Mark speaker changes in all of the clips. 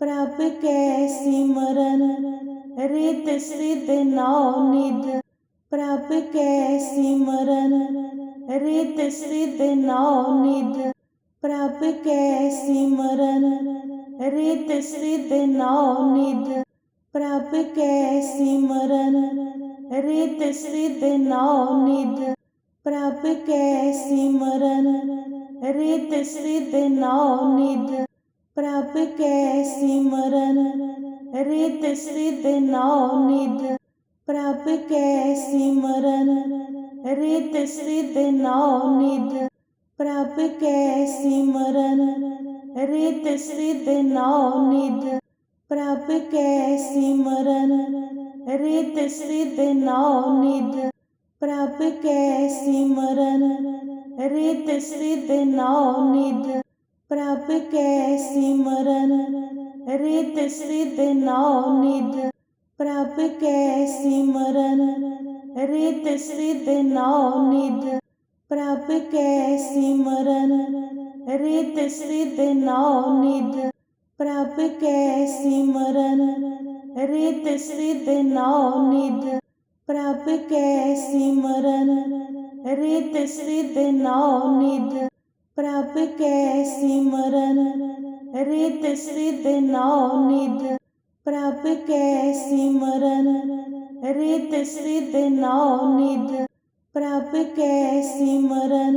Speaker 1: ਪ੍ਰਭ ਕੈ ਸਿਮਰਨ ਰਿਤ ਸਿਧ ਨਉ ਨਿਧ। ਪ੍ਰਭ ਕੈ ਸਿਮਰਨ ਰਿਤ ਸਿਧ ਨਉ ਨਿਧ। ਪ੍ਰਭ ਕੈ ਸਿਮਰਨ ਰਿਤ ਸਿਧ ਨਉ ਨਿਧ। ਪ੍ਰਭ ਕੈ ਸਿਮਰਨ ਰਿਤ ਸਿਧ ਨਉ ਨਿਧ। ਪ੍ਰਭ ਕੈ ਸਿਮਰਨ ਰਿਤ ਸਿਧ ਨਉ ਨਿਧ। ਪ੍ਰਭ ਕੈ ਸਿਮਰਨ ਰਿਤ ਸਿਧ ਨਉ ਨਿਧ। ਪ੍ਰਭ ਕੈ ਸਿਮਰਨ ਰਿਤ ਸਿਧ ਨਉ ਨਿਧ। ਪ੍ਰਭ ਕੈ ਸਿਮਰਨ ਰਿਤ ਸਿਧ ਨਉ ਨਿਧ। ਪ੍ਰਭ ਕੈ ਸਿਮਰਨ ਰਿਤ ਸਿਧ ਨਉ ਨਿਧ। ਪ੍ਰਭ ਕੈ ਸਿਮਰਨ ਰਿਤ ਸਿਧ ਨਉ ਨਿਧ। ਪ੍ਰਭ ਕੈ ਸਿਮਰਨ ਰਿਤ ਸਿਧ ਨਉ ਨਿਧ। ਪ੍ਰਭ ਕੈ ਸਿਮਰਨ ਰਿਤ ਸਿਧ ਨਉ ਨਿਧ। ਪ੍ਰਭ ਕੈ ਸਿਮਰਨ ਰਿਤ ਸਿਧ ਨਉ ਨਿਧ। ਪ੍ਰਭ ਕੈ ਸਿਮਰਨ ਰਿਤ ਸਿਧ ਨਉ ਨਿਧ। ਪ੍ਰਭ ਕੈ ਸਿਮਰਨ ਰਿਤ ਸਿਧ ਨਉ ਨਿਧ। ਪ੍ਰਭ ਕੈ ਸਿਮਰਨ ਰਿਤ ਸਿਧ ਨਉ ਨਿਧ। ਪ੍ਰਭ ਕੈ ਸਿਮਰਨ ਰਿਤ ਸਿਧ ਨਉ ਨਿਧ। ਪ੍ਰਭ ਕੈ ਸਿਮਰਨ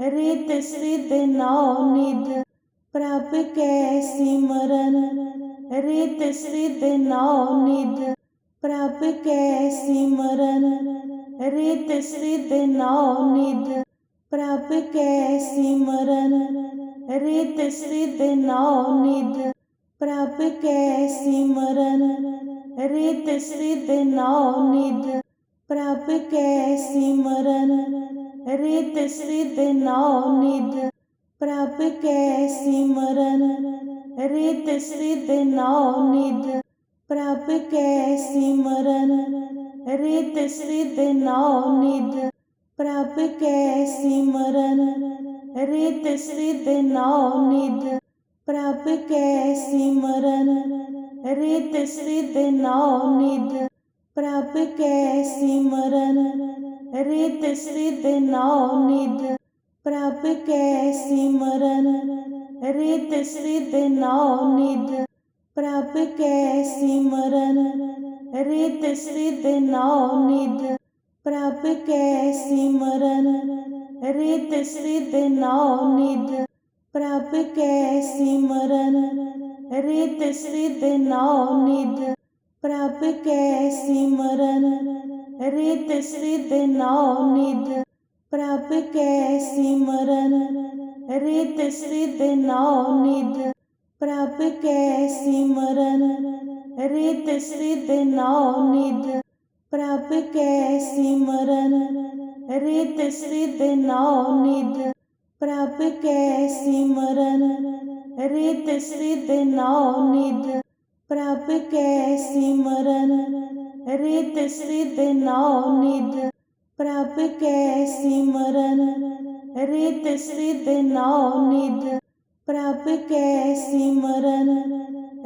Speaker 1: ਰਿਤ ਸਿਧ ਨਉ ਨਿਧ। ਪ੍ਰਭ ਕੈ ਸਿਮਰਨ ਰਿਤ ਸਿਧ ਨਉ ਨਿਧ। ਪ੍ਰਭ ਕੈ ਸਿਮਰਨ ਰਿਤ ਸਿਧ ਨਉ ਨਿਧ। ਪ੍ਰਭ ਕੈ ਸਿਮਰਨ ਰਿਤ ਸਿਧ ਨਉ ਨਿਧ। ਪ੍ਰਭ ਕੈ ਸਿਮਰਨ ਰਿਤ ਸਿਧ ਨਉ ਨਿਧ। ਪ੍ਰਭ ਕੈ ਸਿਮਰਨ ਰਿਤ ਸਿਧ ਨਉ ਨਿਧ। ਪ੍ਰਭ ਕੈ ਸਿਮਰਨ ਰਿਤ ਸਿਧ ਨਉ ਨਿਧ। ਪ੍ਰਭ ਕੈ ਸਿਮਰਨ ਰਿਤ ਸਿਧ ਨਉ ਨਿਧ। ਪ੍ਰਭ ਕੈ ਸਿਮਰਨ ਰਿਤ ਸਿਧ ਨਉ ਨਿਧ। ਪ੍ਰਭ ਕੈ ਸਿਮਰਨ ਰਿਤ ਸਿਧ ਨਉ ਨਿਧ। ਪ੍ਰਭ ਕੈ ਸਿਮਰਨ ਰਿਤ ਸਿਧ ਨਉ ਨਿਧ। ਪ੍ਰਭ ਕੈ ਸਿਮਰਨ ਰਿਤ ਸਿਧ ਨਉ ਨਿਧ। ਪ੍ਰਭ ਕੈ ਸਿਮਰਨ ਰਿਤ ਸਿਧ ਨਉ ਨਿਧ। ਪ੍ਰਭ ਕੈ ਸਿਮਰਨ ਰਿਤ ਸਿਧ ਨਉ ਨਿਧ। ਪ੍ਰਭ ਕੈ ਸਿਮਰਨ ਰਿਤ ਸਿਧ ਨਉ ਨਿਧ। ਪ੍ਰਭ ਕੈ ਸਿਮਰਨ ਰਿਤ ਸਿਧ ਨਉ ਨਿਧ। ਪ੍ਰਭ ਕੈ ਸਿਮਰਨ ਰਿਤ ਸਿਧ ਨਉ ਨਿਧ। ਪ੍ਰਭ ਕੈ ਸਿਮਰਨ ਰਿਤ ਸਿਧ ਨਉ ਨਿਧ। ਪ੍ਰਭ ਕੈ ਸਿਮਰਨ ਰਿਤ ਸਿਧ ਨਉ ਨਿਧ। ਪ੍ਰਭ ਕੈ ਸਿਮਰਨ ਰਿਤ ਸਿਧ ਨਉ ਨਿਧ। ਪ੍ਰਭ ਕੈ ਸਿਮਰਨ ਰਿਤ ਸਿਧ ਨਉ ਨਿਧ। ਪ੍ਰਭ ਕੈ ਸਿਮਰਨ ਰਿਤ ਸਿਧ ਨਉ ਨਿਧ। ਪ੍ਰਭ ਕੈ ਸਿਮਰਨ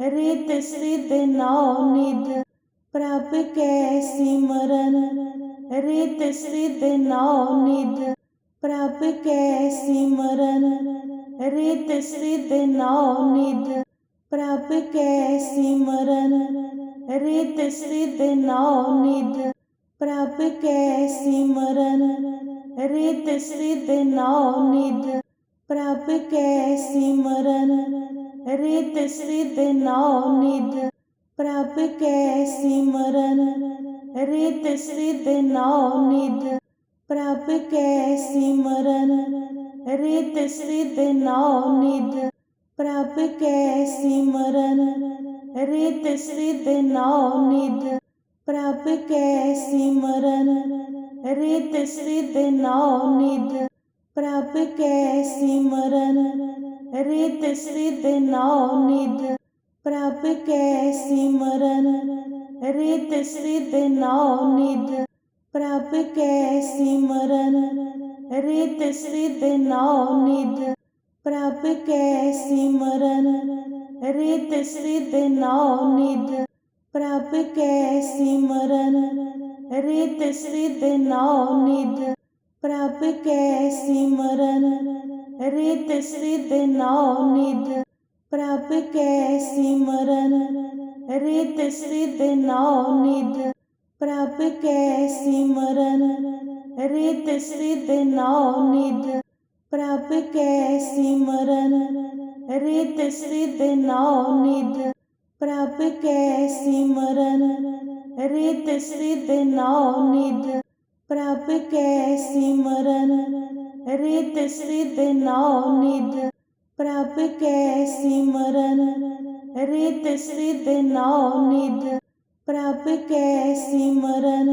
Speaker 1: ਰਿਤ ਸਿਧ ਨਉ ਨਿਧ। ਪ੍ਰਭ ਕੈ ਸਿਮਰਨ ਰਿਤ ਸਿਧ ਨਉ ਨਿਧ। ਪ੍ਰਭ ਕੈ ਸਿਮਰਨ ਰਿਤ ਸਿਧ ਨਉ ਨਿਧ। ਪ੍ਰਭ ਕੈ ਸਿਮਰਨ ਰਿਤ ਸਿਧ ਨਉ ਨਿਧ। ਪ੍ਰਭ ਕੈ ਸਿਮਰਨ ਰਿਤ ਸਿਧ ਨਉ ਨਿਧ। ਪ੍ਰਭ ਕੈ ਸਿਮਰਨ ਰਿਤ ਸਿਧ ਨਉ ਨਿਧ। ਪ੍ਰਭ ਕੈ ਸਿਮਰਨ ਰਿਤ ਸਿਧ ਨਉ ਨਿਧ। ਪ੍ਰਭ ਕੈ ਸਿਮਰਨ ਰਿਤ ਸਿਧ ਨਉ ਨਿਧ। ਪ੍ਰਭ ਕੈ ਸਿਮਰਨ ਰਿਤ ਸਿਧ ਨਉ ਨਿਧ। ਪ੍ਰਭ ਕੈ ਸਿਮਰਨ ਰਿਤ ਸਿਧ ਨਉ ਨਿਧ। ਪ੍ਰਭ ਕੈ ਸਿਮਰਨ ਰਿਤ ਸਿਧ ਨਉ ਨਿਧ। ਪ੍ਰਭ ਕੈ ਸਿਮਰਨ ਰਿਤ ਸਿਧ ਨਉ ਨਿਧ। ਪ੍ਰਭ ਕੈ ਸਿਮਰਨ ਰਿਤ ਸਿਧ ਨਉ ਨਿਧ। ਪ੍ਰਭ ਕੈ ਸਿਮਰਨ ਰਿਤ ਸਿਧ ਨੌ ਨਿਧ। ਪ੍ਰਭ ਕੈ ਸਿਮਰਨ ਰਿਤ ਸਿਧ ਨੌ ਨਿਧ। ਪ੍ਰਭ ਕੈ ਸਿਮਰਨ ਰਿਤ ਸਿਧ ਨੌ ਨਿਧ। ਪ੍ਰਭ ਕੈ ਸਿਮਰਨ ਰਿਤ ਸਿਧ ਨੌ ਨਿਧ। ਪ੍ਰਭ ਕੈ ਸਿਮਰਨ ਰਿਤ ਸਿਧ ਨੌ ਨਿਧ। ਪ੍ਰਭ ਕੈ ਸਿਮਰਨ ਰਿਤ ਸਿਧ ਨੌ ਨਿਧ। ਪ੍ਰਭ ਕੈ ਸਿਮਰਨ ਰਿਤ ਸਿਧ ਨੌ ਨਿਧ। ਪ੍ਰਭ ਕੈ ਸਿਮਰਨ ਰਿਤ ਸਿਧ ਨੌ ਨਿਧ। ਪ੍ਰਭ ਕੈ ਸਿਮਰਨ ਰਿਤ ਸਿਧ ਨੌ ਨਿਧ। ਪ੍ਰਭ ਕੈ ਸਿਮਰਨ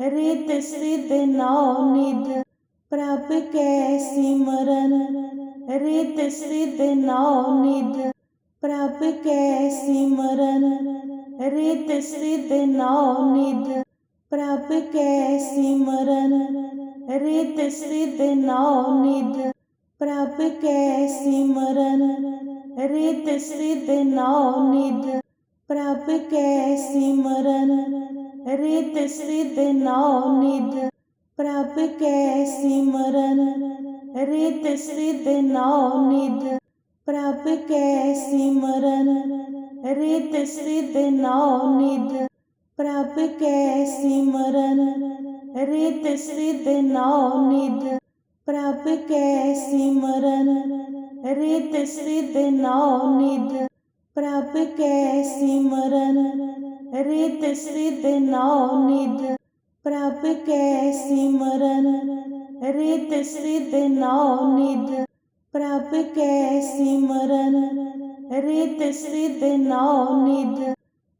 Speaker 1: ਰਿਤ ਸਿਧ ਨੌ ਨਿਧ। ਪ੍ਰਭ ਕੈ ਸਿਮਰਨ ਰਿਤ ਸਿਧ ਨੌ ਨਿਧ। ਪ੍ਰਭ ਕੈ ਸਿਮਰਨ ਰਿਤ ਸਿਧ ਨੌ ਨਿਧ। ਪ੍ਰਭ ਕੈ ਸਿਮਰਨ ਰਿਤ ਸਿਧ ਨੌ ਨਿਧ। ਪ੍ਰਭ ਕੈ ਸਿਮਰਨ ਰਿਤ ਸਿਧ ਨੌ ਨਿਧ। ਪ੍ਰਭ ਕੈ ਸਿਮਰਨ ਰਿਤ ਸਿਧ ਨੌ ਨਿਧ। ਪ੍ਰਭ ਕੈ ਸਿਮਰਨ ਰਿਤ ਸਿਧ ਨੌ ਨਿਧ। ਪ੍ਰਭ ਕੈ ਸਿਮਰਨ ਰਿਤ ਸਿਧ ਨੌ ਨਿਧ। ਪ੍ਰਭ ਕੈ ਸਿਮਰਨ ਰਿਤ ਸਿਧ ਨੌ ਨਿਧ। ਪ੍ਰਭ ਕੈ ਸਿਮਰਨ ਰਿਤ ਸਿਧ ਨੌ ਨਿਧ। ਪ੍ਰਭ ਕੈ ਸਿਮਰਨ ਰਿਤ ਸਿਧ ਨੌ ਨਿਧ। ਪ੍ਰਭ ਕੈ ਸਿਮਰਨ ਰਿਤ ਸਿਧ ਨੌ ਨਿਧ। ਪ੍ਰਭ ਕੈ ਸਿਮਰਨ ਰਿਤ ਸਿਧ ਨੌ ਨਿਧ।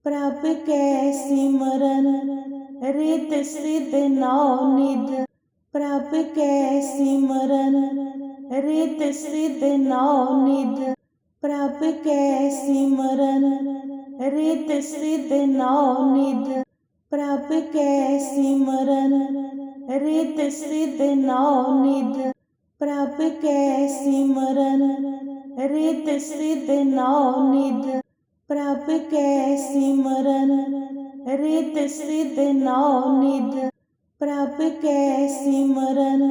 Speaker 1: ਪ੍ਰਭ ਕੈ ਸਿਮਰਨ ਰਿਤ ਸਿਧ ਨੌ ਨਿਧ। ਪ੍ਰਭ ਕੈ ਸਿਮਰਨ ਰਿਤ ਸਿਧ ਨੌ ਨਿਧ। ਪ੍ਰਭ ਕੈ ਸਿਮਰਨ ਰਿਤ ਸਿਧ ਨੌ ਨਿਧ। ਪ੍ਰਭ ਕੈ ਸਿਮਰਨ ਰਿਤ ਸਿਧ ਨੌ ਨਿਧ। ਪ੍ਰਭ ਕੈ ਸਿਮਰਨ ਰਿਤ ਸਿਧ ਨੌ ਨਿਧ। ਪ੍ਰਭ ਕੈ ਸਿਮਰਨ ਰਿਤ ਸਿਧ ਨੌ ਨਿਧ। ਪ੍ਰਭ ਕੈ ਸਿਮਰਨ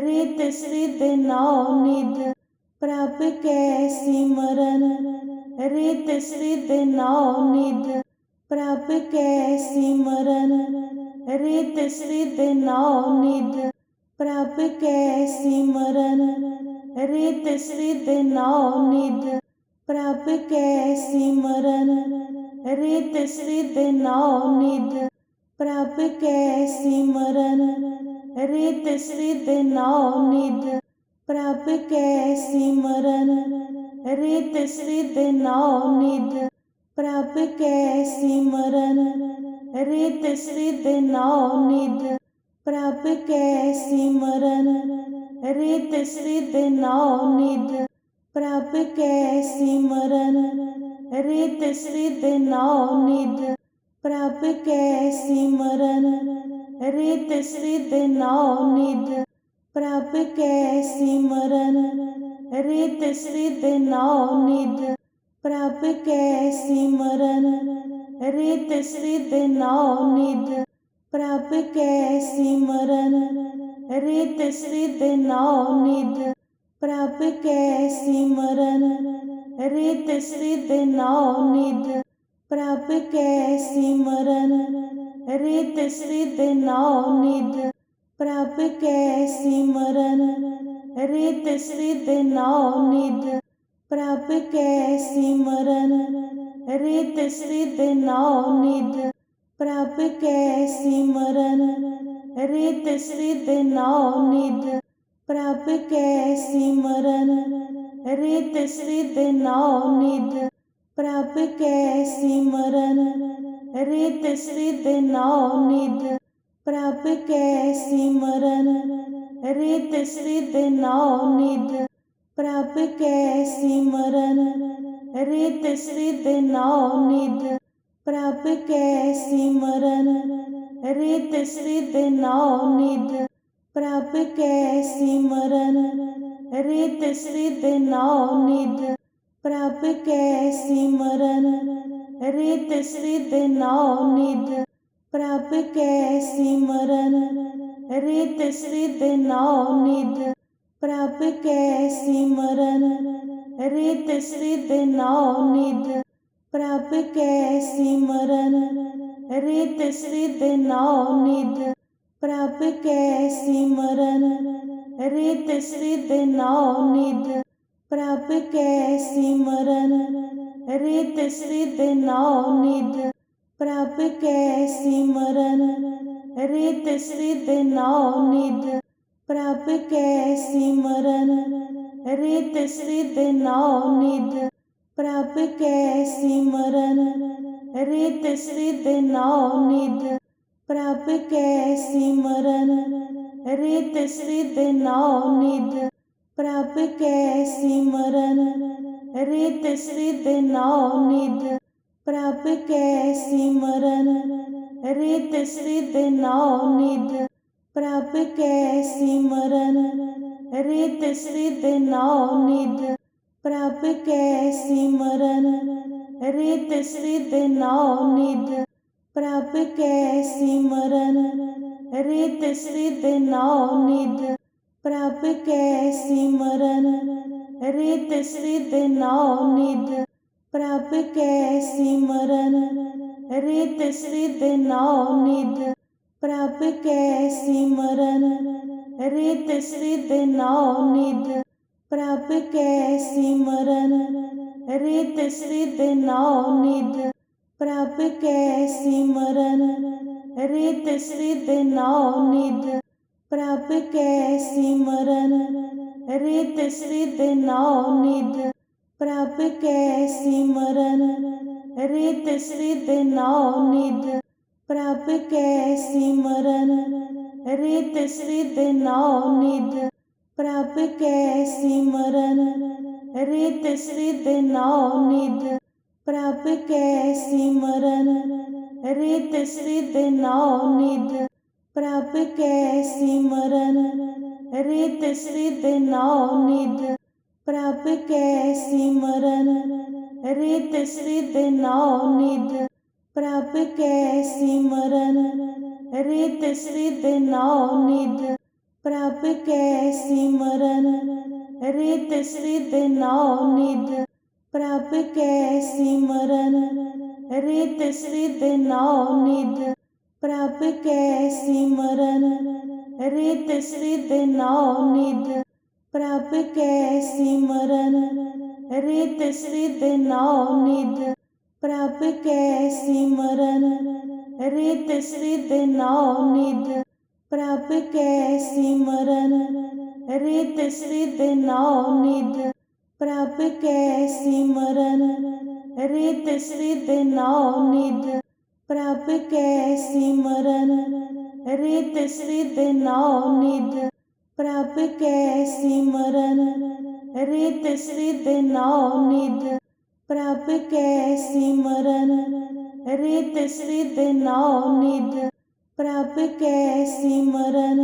Speaker 1: ਰਿਤ ਸਿਧ ਨੌ ਨਿਧ। ਪ੍ਰਭ ਕੈ ਸਿਮਰਨ ਰਿਤ ਸਿਧ ਨੌ ਨਿਧ। ਪ੍ਰਭ ਕੈ ਸਿਮਰਨ ਰਿਤ ਸਿਧ ਨੌ ਨਿਧ। ਪ੍ਰਭ ਕੈ ਸਿਮਰਨ ਰਿਤ ਸਿਧ ਨੌ ਨਿਧ। ਪ੍ਰਭ ਕੈ ਸਿਮਰਨ ਰਿਤ ਸਿਧ ਨੌ ਨਿਧ। ਪ੍ਰਭ ਕੈ ਸਿਮਰਨ ਰਿਤ ਸਿਧ ਨੌ ਨਿਧ। ਪ੍ਰਭ ਕੈ ਸਿਮਰਨ ਰਿਤ ਸਿਧ ਨੌ ਨਿਧ। ਪ੍ਰਭ ਕੈ ਸਿਮਰਨ ਰਿਤ ਸਿਧ ਨੌ ਨਿਧ। ਪ੍ਰਭ ਕੈ ਸਿਮਰਨ ਰਿਤ ਸਿਧ ਨੌ ਨਿਧ। ਪ੍ਰਭ ਕੈ ਸਿਮਰਨ ਰਿਤ ਸਿਧ ਨੌ ਨਿਧ। रब कै सिमरन रित सिद नौ निध प्रभ कै सिमरन रित सिद नौ निध प्रभ कै सिमरन रित सिद नौ निध प्रभ कै सिमरन रित सिद नौ निध प्रभ कै सिमरन रित सिद नौ निध ਪ੍ਰਭ ਕੈ ਸਿਮਰਨ ਰਿਤ ਸਿਧ ਨੌ ਨਿਧ। ਪ੍ਰਭ ਕੈ ਸਿਮਰਨ ਰਿਤ ਸਿਧ ਨੌ ਨਿਧ। ਪ੍ਰਭ ਕੈ ਸਿਮਰਨ ਰਿਤ ਸਿਧ ਨੌ ਨਿਧ। ਪ੍ਰਭ ਕੈ ਸਿਮਰਨ ਰਿਤ ਸਿਧ ਨੌ ਨਿਧ। ਪ੍ਰਭ ਕੈ ਸਿਮਰਨ ਰਿਤ ਸਿਧ ਨੌ ਨਿਧ। ਪ੍ਰਭ ਕੈ ਸਿਮਰਨ ਰਿਤ ਸਿਧ ਨੌ ਨਿਧ। ਪ੍ਰਭ ਕੈ ਸਿਮਰਨ ਰਿਤ ਸਿਧ ਨੌ ਨਿਧ। ਪ੍ਰਭ ਕੈ ਸਿਮਰਨ ਰਿਤ ਸਿਧ ਨੌ ਨਿਧ। ਪ੍ਰਭ ਕੈ ਸਿਮਰਨ ਰਿਤ ਸਿਧ ਨੌ ਨਿਧ। ਪ੍ਰਭ ਕੈ ਸਿਮਰਨ ਰਿਤ ਸਿਧ ਨੌ ਨਿਧ। ਪ੍ਰਭ ਕੈ ਸਿਮਰਨ ਰਿਤ ਸਿਧ ਨਉ ਨਿਧ। ਪ੍ਰਭ ਕੈ ਸਿਮਰਨ ਰਿਤ ਸਿਧ ਨਉ ਨਿਧ। ਪ੍ਰਭ ਕੈ ਸਿਮਰਨ ਰਿਤ ਸਿਧ ਨਉ ਨਿਧ। ਪ੍ਰਭ ਕੈ ਸਿਮਰਨ ਰਿਤ ਸਿਧ ਨਉ ਨਿਧ। ਪ੍ਰਭ ਕੈ ਸਿਮਰਨ ਰਿਤ ਸਿਧ ਨਉ ਨਿਧ। ਪ੍ਰਭ ਕੈ ਸਿਮਰਨ ਰਿਤ ਸਿਧ ਨਉ ਨਿਧ। ਪ੍ਰਭ ਕੈ ਸਿਮਰਨ ਰਿਤ ਸਿਧ ਨਉ ਨਿਧ। ਪ੍ਰਭ ਕੈ ਸਿਮਰਨ ਰਿਤ ਸਿਧ ਨਉ ਨਿਧ। ਪ੍ਰਭ ਕੈ ਸਿਮਰਨ ਰਿਤ ਸਿਧ ਨਉ ਨਿਧ। ਪ੍ਰਭ ਕੈ ਸਿਮਰਨ ਰਿਤ ਸਿਧ ਨਉ ਨਿਧ। ਪ੍ਰਭ ਕੈ ਸਿਮਰਨ ਰਿਤ ਸਿਧ ਨਉ ਨਿਧ। ਪ੍ਰਭ ਕੈ ਸਿਮਰਨ ਰਿਤ ਸਿਧ ਨਉ ਨਿਧ। ਪ੍ਰਭ ਕੈ ਸਿਮਰਨ ਰਿਤ ਸਿਧ ਨਉ ਨਿਧ। ਪ੍ਰਭ ਕੈ ਸਿਮਰਨ ਰਿਤ ਸਿਧ ਨਉ ਨਿਧ। ਪ੍ਰਭ ਕੈ ਸਿਮਰਨ ਰਿਤ ਸਿਧ ਨਉ ਨਿਧ। ਪ੍ਰਭ ਕੈ ਸਿਮਰਨ ਰਿਤ ਸਿਧ ਨਉ ਨਿਧ। ਪ੍ਰਭ ਕੈ ਸਿਮਰਨ ਰਿਤ ਸਿਧ ਨਉ ਨਿਧ। ਪ੍ਰਭ ਕੈ ਸਿਮਰਨ ਰਿਤ ਸਿਧ ਨਉ ਨਿਧ। ਪ੍ਰਭ ਕੈ ਸਿਮਰਨ ਰਿਤ ਸਿਧ ਨਉ ਨਿਧ। ਪ੍ਰਭ ਕੈ ਸਿਮਰਨ ਰਿਤ ਸਿਧ ਨਉ ਨਿਧ। ਪ੍ਰਭ ਕੈ ਸਿਮਰਨ ਰਿਤ ਸਿਧ ਨਉ ਨਿਧ। ਪ੍ਰਭ ਕੈ ਸਿਮਰਨ ਰਿਤ ਸਿਧ ਨਉ ਨਿਧ। ਪ੍ਰਭ ਕੈ ਸਿਮਰਨ ਰਿਤ ਸਿਧ ਨਉ ਨਿਧ। ਪ੍ਰਭ ਕੈ ਸਿਮਰਨ ਰਿਤ ਸਿਧ ਨਉ ਨਿਧ। ਪ੍ਰਭ ਕੈ ਸਿਮਰਨ ਰਿਤ ਸਿਧ ਨਉ ਨਿਧ। ਪ੍ਰਭ ਕੈ ਸਿਮਰਨ ਰਿਤ ਸਿਧ ਨਉ ਨਿਧ। ਪ੍ਰਭ ਕੈ ਸਿਮਰਨ ਰਿਤ ਸਿਧ ਨਉ ਨਿਧ। ਪ੍ਰਭ ਕੈ ਸਿਮਰਨ ਰਿਤ ਸਿਧ ਨਉ ਨਿਧ। ਪ੍ਰਭ ਕੈ ਸਿਮਰਨ ਰਿਤ ਸਿਧ ਨਉ ਨਿਧ। ਪ੍ਰਭ ਕੈ ਸਿਮਰਨ ਰਿਤ ਸਿਧ ਨਉ ਨਿਧ। ਪ੍ਰਭ ਕੈ ਸਿਮਰਨ ਰਿਤ ਸਿਧ ਨਉ ਨਿਧ। ਪ੍ਰਭ ਕੈ ਸਿਮਰਨ ਰਿਤ ਸਿਧ ਨਉ ਨਿਧ। ਪ੍ਰਭ ਕੈ ਸਿਮਰਨ ਰਿਤ ਸਿਧ ਨਉ ਨਿਧ। ਪ੍ਰਭ ਕੈ ਸਿਮਰਨ ਰਿਤ ਸਿਧ ਨਉ ਨਿਧ। ਪ੍ਰਭ ਕੈ ਸਿਮਰਨ ਰਿਤ ਸਿਧ ਨਉ ਨਿਧ। ਪ੍ਰਭ ਕੈ ਸਿਮਰਨ ਰਿਤ ਸਿਧ ਨਉ ਨਿਧ। ਪ੍ਰਭ ਕੈ ਸਿਮਰਨ ਰਿਤ ਸਿਧ ਨਉ ਨਿਧ। ਪ੍ਰਭ ਕੈ ਸਿਮਰਨ ਰਿਤ ਸਿਧ ਨਉ ਨਿਧ। ਪ੍ਰਭ ਕੈ ਸਿਮਰਨ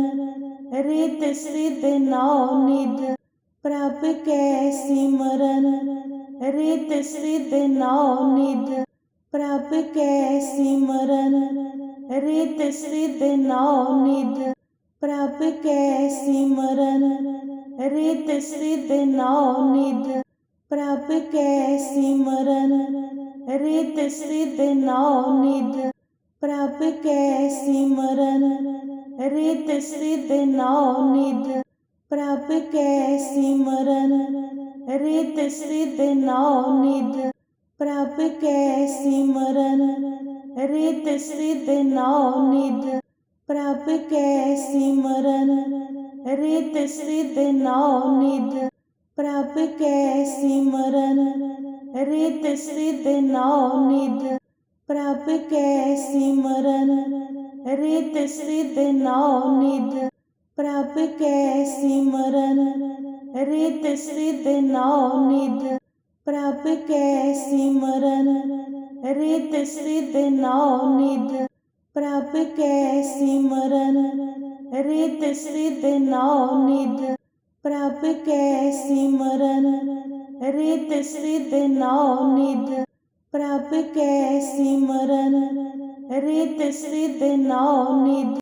Speaker 1: ਰਿਤ ਸਿਧ ਨਉ ਨਿਧ। ਪ੍ਰਭ ਕੈ ਸਿਮਰਨ ਰਿਤ ਸਿਧ ਨਉ ਨਿਧ। ਪ੍ਰਭ ਕੈ ਸਿਮਰਨ ਰਿਤ ਸਿਧ ਨਉ ਨਿਧ। ਪ੍ਰਭ ਕੈ ਸਿਮਰਨ ਰਿਤ ਸਿਧ ਨਉ ਨਿਧ। ਪ੍ਰਭ ਕੈ ਸਿਮਰਨ ਰਿਤ ਸਿਧ ਨਉ ਨਿਧ। ਪ੍ਰਭ ਕੈ ਸਿਮਰਨ ਰਿਤ ਸਿਧ ਨਉ ਨਿਧ। ਪ੍ਰਭ ਕੈ ਸਿਮਰਨ ਰਿਤ ਸਿਧ ਨਉ ਨਿਧ। ਪ੍ਰਭ ਕੈ ਸਿਮਰਨ ਰਿਤ ਸਿਧ ਨਉ ਨਿਧ। ਪ੍ਰਭ ਕੈ ਸਿਮਰਨ ਰਿਤ ਸਿਧ ਨਉ ਨਿਧ। ਪ੍ਰਭ ਕੈ ਸਿਮਰਨ ਰਿਤ ਸਿਧ ਨਉ ਨਿਧ। ਪ੍ਰਭ ਕੈ ਸਿਮਰਨ ਰਿਤ ਸਿਧ ਨਉ ਨਿਧ। ਪ੍ਰਭ ਕੈ ਸਿਮਰਨ ਰਿਤ ਸਿਧ ਨਉ ਨਿਧ। ਪ੍ਰਭ ਕੈ ਸਿਮਰਨ ਰਿਤ ਸਿਧ ਨਉ ਨਿਧ। ਪ੍ਰਭ ਕੈ ਸਿਮਰਨ ਰਿਤ ਸਿਧ ਨਉ ਨਿਧ। ਪ੍ਰਭ ਕੈ ਸਿਮਰਨ ਰਿਤ ਸਿਧ ਨੌ ਨਿਧ। ਪ੍ਰਭ ਕੈ ਸਿਮਰਨ ਰਿਤ ਸਿਧ ਨੌ ਨਿਧ।